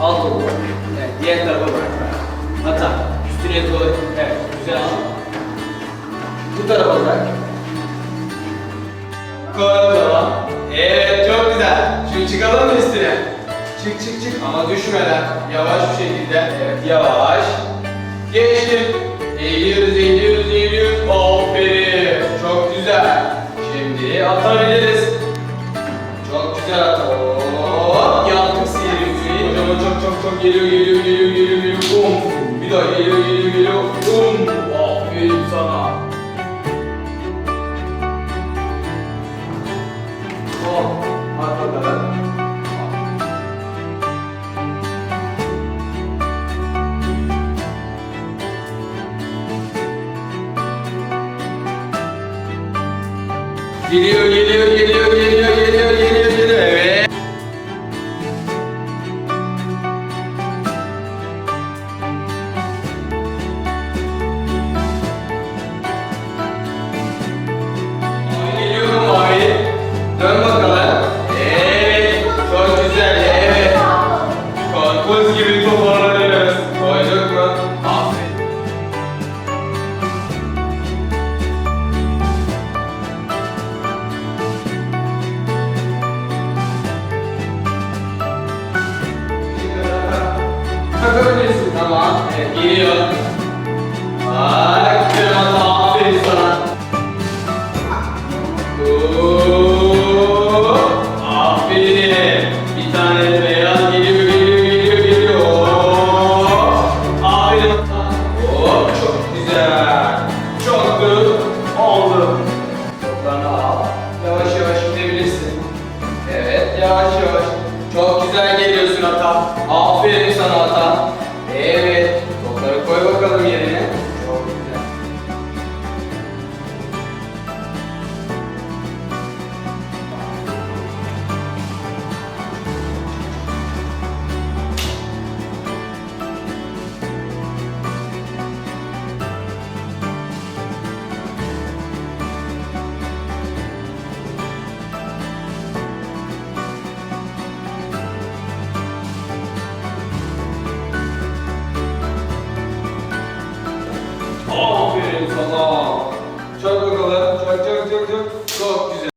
Alt bırak. Evet, diğer tarafa bırak. Hata. Üstüne koy. Evet, güzel. Bu tarafa bırak. Koy tamam. Evet, çok güzel. Şimdi çıkalım mı üstüne? Çık çık çık ama düşmeden. Yavaş bir şekilde. Evet, yavaş. Geçtim. Eğiliyoruz, eğiliyoruz, eğiliyoruz. Aferin. Çok güzel. Şimdi atabiliriz. Çok güzel at. 턱 예력 예력 예력 예력 예력 음 믿어 예력 예력 예력 음어 위에 입사나 어 맞다 나가 예력 예력 예력 예력 方、アフィイクさんの方、えー、どんな声がかか Aferin sana. Çok bakalım. Çok çok çok. Çok